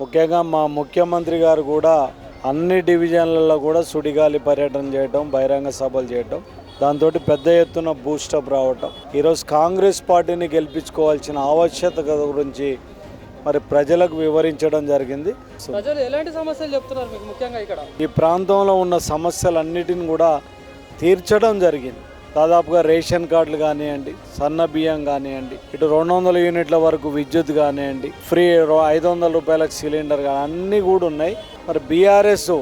ముఖ్యంగా మా ముఖ్యమంత్రి గారు కూడా అన్ని డివిజన్లలో కూడా సుడిగాలి పర్యటన చేయటం బహిరంగ సభలు చేయటం దాంతో పెద్ద ఎత్తున బూస్టప్ రావటం. ఈరోజు కాంగ్రెస్ పార్టీని గెలిపించుకోవాల్సిన ఆవశ్యకత గురించి మరి ప్రజలకు వివరించడం జరిగింది. ప్రజలు ఎలాంటి సమస్యలు చెప్తున్నారు మీకు ముఖ్యంగా ఇక్కడ? ఈ ప్రాంతంలో ఉన్న సమస్యలన్నిటిని కూడా తీర్చడం జరిగింది. దాదాపుగా రేషన్ కార్డులు కానివ్వండి సన్న బియ్యం కానివ్వండి ఇటు రెండు వందల యూనిట్ల వరకు విద్యుత్ కానివ్వండి ఫ్రీ ఐదు వందల రూపాయలకు సిలిండర్ కానీ అన్నీ కూడా ఉన్నాయి. మరి బీఆర్ఎస్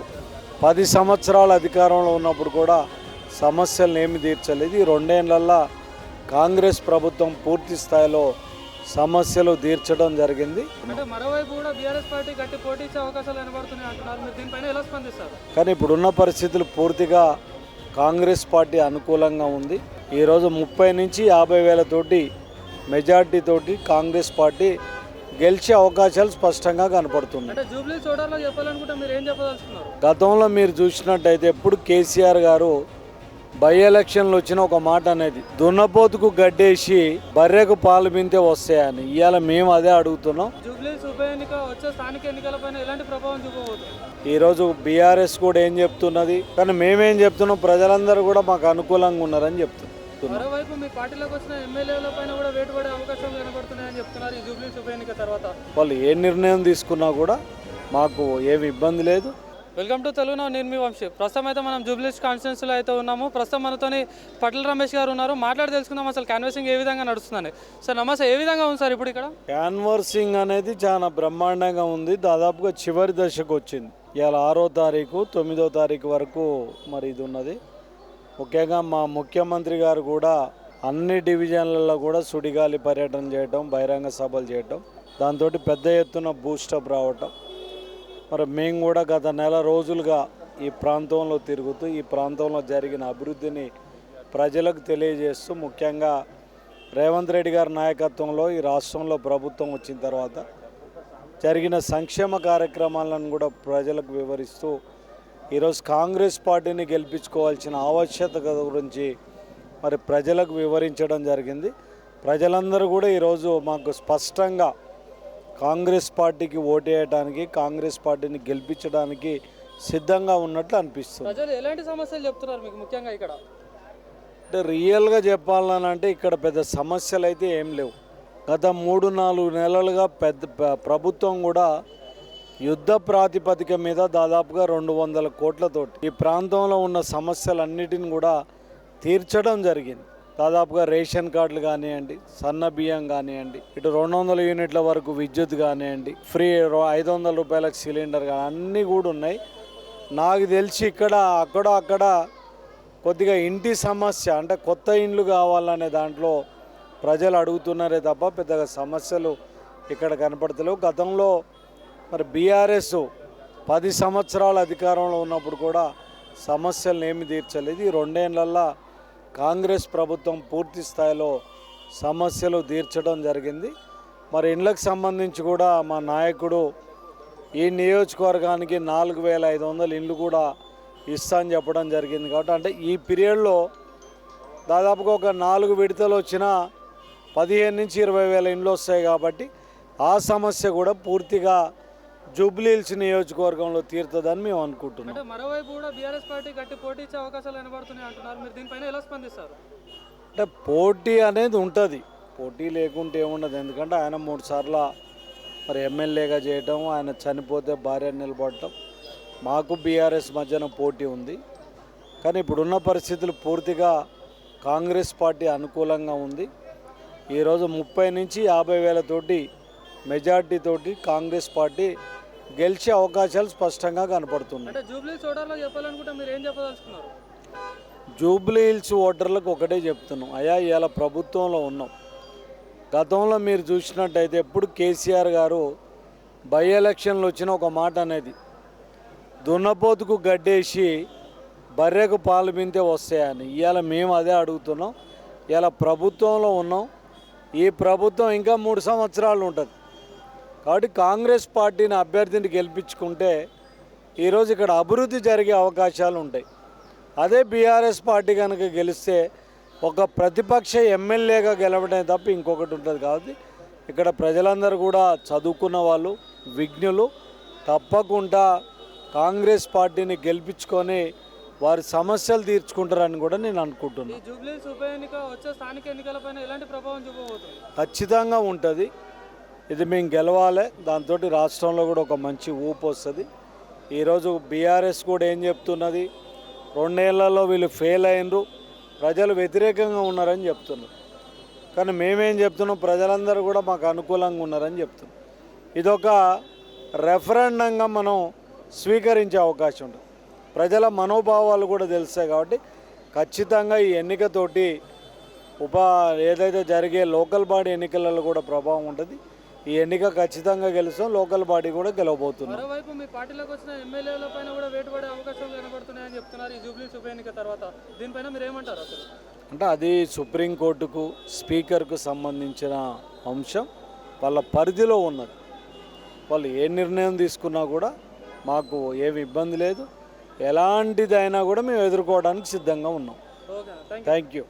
పది సంవత్సరాల అధికారంలో ఉన్నప్పుడు కూడా సమస్యలను ఏమి తీర్చలేదు. ఈ రెండేళ్ళల్లో కాంగ్రెస్ ప్రభుత్వం పూర్తి స్థాయిలో సమస్యలు తీర్చడం జరిగింది. కానీ ఇప్పుడున్న పరిస్థితులు పూర్తిగా కాంగ్రెస్ పార్టీ అనుకూలంగా ఉంది. ఈరోజు ముప్పై నుంచి యాభై వేలతోటి మెజార్టీ తోటి కాంగ్రెస్ పార్టీ గెలిచే అవకాశాలు స్పష్టంగా కనపడుతున్నాయి. గతంలో మీరు చూసినట్టయితే ఎప్పుడు కేసీఆర్ గారు బై ఎలక్షన్లు వచ్చిన ఒక మాట అనేది దున్నపోతుకు గడ్డేసి బర్రెకు పాలు మింతే వస్తాయని ఇవాళ మేము అదే అడుగుతున్నాం. ఈరోజు బీఆర్ఎస్ కూడా ఏం చెప్తున్నది? కానీ మేమేం చెప్తున్నాం? ప్రజలందరూ కూడా మాకు అనుకూలంగా ఉన్నారని చెప్తున్నాం. మరోవైపు మీ పార్టీలోకి వచ్చిన ఎమ్మెల్యేల పైన కూడా వేటు పడే అవకాశాలు కనబడుతున్నాయని చెప్తున్నారు ఈ జూబ్లీ ఉప ఎన్నిక తర్వాత. వాళ్ళు ఏ నిర్ణయం తీసుకున్నా కూడా మాకు ఏమి ఇబ్బంది లేదు. వెల్కమ్ టు తెలుగు నేను మీ వంశీ. ప్రస్తుతం అయితే మనం జూబ్లీస్ కాన్స్టిట్యున్సీలో అయితే ఉన్నాము. ప్రస్తుతం మనతోని పట్ల రమేష్ గారు ఉన్నారు. మాట్లాడి తెలుసుకుందాం అసలు క్యాన్వర్సింగ్ ఏ విధంగా నడుస్తుందని. సార్ నమస్తే. ఏ విధంగా ఉంది సార్ ఇప్పుడు ఇక్కడ? క్యాన్వర్సింగ్ అనేది చాలా బ్రహ్మాండంగా ఉంది. దాదాపుగా చివరి దశకు వచ్చింది. ఇవాళ ఆరో తారీఖు తొమ్మిదో తారీఖు వరకు మరి ఇది ఉన్నది. ముఖ్యంగా మా ముఖ్యమంత్రి గారు కూడా అన్ని డివిజన్లలో కూడా సుడిగాలి పర్యటన చేయటం బహిరంగ సభలు చేయటం దాంతో పెద్ద ఎత్తున బూస్టప్ రావటం మరి మేము కూడా గత నెల రోజులుగా ఈ ప్రాంతంలో తిరుగుతూ ఈ ప్రాంతంలో జరిగిన అభివృద్ధిని ప్రజలకు తెలియజేస్తూ ముఖ్యంగా రేవంత్ రెడ్డి గారి నాయకత్వంలో ఈ రాష్ట్రంలో ప్రభుత్వం వచ్చిన తర్వాత జరిగిన సంక్షేమ కార్యక్రమాలను కూడా ప్రజలకు వివరిస్తూ ఈరోజు కాంగ్రెస్ పార్టీని గెలిపించుకోవాల్సిన ఆవశ్యకత గురించి మరి ప్రజలకు వివరించడం జరిగింది. ప్రజలందరూ కూడా ఈరోజు మాకు స్పష్టంగా కాంగ్రెస్ పార్టీకి ఓటేయడానికి కాంగ్రెస్ పార్టీని గెలిపించడానికి సిద్ధంగా ఉన్నట్లు అనిపిస్తుంది. ప్రజలు ఎలాంటి సమస్యలు చెప్తున్నారు మీకు ముఖ్యంగా ఇక్కడ? అంటే రియల్గా చెప్పాలని అంటే ఇక్కడ పెద్ద సమస్యలు అయితే ఏం లేవు. గత మూడు నాలుగు నెలలుగా పెద్ద ప్ర- ప్రభుత్వం కూడా యుద్ధ ప్రాతిపదిక మీద దాదాపుగా రెండు వందల కోట్లతోటి ఈ ప్రాంతంలో ఉన్న సమస్యలన్నిటిని కూడా తీర్చడం జరిగింది. దాదాపుగా రేషన్ కార్డులు కానివ్వండి సన్న బియ్యం కానివ్వండి ఇటు రెండు వందల యూనిట్ల వరకు విద్యుత్ కానివ్వండి ఫ్రీ ఐదు వందల రూపాయలకు సిలిండర్ కానీ అన్నీ కూడా ఉన్నాయి. నాకు తెలిసి ఇక్కడ అక్కడ అక్కడ కొద్దిగా ఇంటి సమస్య అంటే కొత్త ఇండ్లు కావాలనే దాంట్లో ప్రజలు అడుగుతున్నారే తప్ప పెద్దగా సమస్యలు ఇక్కడ కనపడతలేవు. గతంలో మరి బీఆర్ఎస్ పది సంవత్సరాల అధికారంలో ఉన్నప్పుడు కూడా సమస్యలను ఏమి తీర్చలేదు. ఈ రెండేళ్ళల్లో కాంగ్రెస్ ప్రభుత్వం పూర్తి స్థాయిలో సమస్యలు తీర్చడం జరిగింది. మరి ఇండ్లకు సంబంధించి కూడా మా నాయకుడు ఈ నియోజకవర్గానికి నాలుగు వేల ఐదు వందల ఇండ్లు కూడా ఇస్తా అని చెప్పడం జరిగింది కాబట్టి అంటే ఈ పీరియడ్లో దాదాపుగా ఒక నాలుగు విడతలు వచ్చిన పదిహేను నుంచి ఇరవై వేల ఇండ్లు వస్తాయి కాబట్టి ఆ సమస్య కూడా పూర్తిగా జూబ్లీహిల్స్ నియోజకవర్గంలో తీరుతుందని మేము అనుకుంటున్నాం. అంటే మరోవైపు కూడా బీఆర్ఎస్ పార్టీ గట్టి పోటీ ఇచ్చే అవకాశాలు కనబడుతున్నాయి అంటున్నారు. మీరు దీనిపైన ఎలా స్పందిస్తారు? అంటే పోటీ అనేది ఉంటుంది. పోటీ లేకుంటే ఏముండదు. ఎందుకంటే ఆయన మూడు సార్లు మరి ఎమ్మెల్యేగా చేయటం ఆయన చనిపోతే భార్య నిలబడటం మాకు బీఆర్ఎస్ మధ్యన పోటీ ఉంది. కానీ ఇప్పుడున్న పరిస్థితులు పూర్తిగా కాంగ్రెస్ పార్టీ అనుకూలంగా ఉంది. ఈరోజు ముప్పై నుంచి యాభై వేలతోటి మెజార్టీ తోటి కాంగ్రెస్ పార్టీ గెలిచే అవకాశాలు స్పష్టంగా కనపడుతున్నాయి. జూబ్లీ హిల్స్ ఓటర్లకు ఒకటే చెప్తున్నాం. అయ్యా ఇవాళ ప్రభుత్వంలో ఉన్నాం. గతంలో మీరు చూసినట్టయితే ఎప్పుడు కేసీఆర్ గారు బై ఎలక్షన్లు వచ్చిన ఒక మాట అనేది దున్నపోతుకు గడ్డేసి బర్రెకు పాలు మింతే వస్తాయని. ఇవాళ మేము అదే అడుగుతున్నాం. ఇవాళ ప్రభుత్వంలో ఉన్నాం. ఈ ప్రభుత్వం ఇంకా మూడు సంవత్సరాలు ఉంటుంది. కాబట్టి కాంగ్రెస్ పార్టీని అభ్యర్థిని గెలిపించుకుంటే ఈరోజు ఇక్కడ అభివృద్ధి జరిగే అవకాశాలు ఉంటాయి. అదే బీఆర్ఎస్ పార్టీ కనుక గెలిస్తే ఒక ప్రతిపక్ష ఎమ్మెల్యేగా గెలవడమే తప్ప ఇంకొకటి ఉంటుంది కాబట్టి ఇక్కడ ప్రజలందరూ కూడా చదువుకున్న వాళ్ళు విజ్ఞులు తప్పకుండా కాంగ్రెస్ పార్టీని గెలిపించుకొని వారి సమస్యలు తీర్చుకుంటారని కూడా నేను అనుకుంటున్నాను ఖచ్చితంగా ఉంటుంది. ఇది మేము గెలవాలి. దాంతో రాష్ట్రంలో కూడా ఒక మంచి ఊపు వస్తుంది. ఈరోజు బీఆర్ఎస్ కూడా ఏం చెప్తున్నది? రెండేళ్ళలో వీళ్ళు ఫెయిల్ అయినరు. ప్రజలు వ్యతిరేకంగా ఉన్నారని చెప్తున్నారు. కానీ మేమేం చెప్తున్నాం? ప్రజలందరూ కూడా మాకు అనుకూలంగా ఉన్నారని చెప్తున్నాం. ఇదొక రెఫరెండంగా మనం స్వీకరించే అవకాశం ఉంటుంది. ప్రజల మనోభావాలు కూడా తెలుస్తాయి కాబట్టి ఖచ్చితంగా ఈ ఎన్నికతోటి ఉప ఏదైతే జరిగే లోకల్ బాడీ ఎన్నికలలో కూడా ప్రభావం ఉంటుంది. ఈ ఎన్నిక ఖచ్చితంగా గెలుస్తాం లోకల్ బాడీ కూడా గెలవబోతున్నాం. మరోవైపు మీ పార్టీలోకి వచ్చిన ఎమ్మెల్యేల పైన కూడా వేటు పడే అవకాశాలు కనబడుతున్నాయని చెప్తున్నారు ఈ జూబ్లీస్ ఉప ఎన్నిక తర్వాత. దీనిపైన మీరు ఏమంటారు అసలు? అంటే అది సుప్రీంకోర్టుకు స్పీకర్కు సంబంధించిన అంశం. వాళ్ళ పరిధిలో ఉన్నది. వాళ్ళు ఏ నిర్ణయం తీసుకున్నా కూడా మాకు ఏమి ఇబ్బంది లేదు. ఎలాంటిదైనా కూడా మేము ఎదుర్కోవడానికి సిద్ధంగా ఉన్నాం. Thank you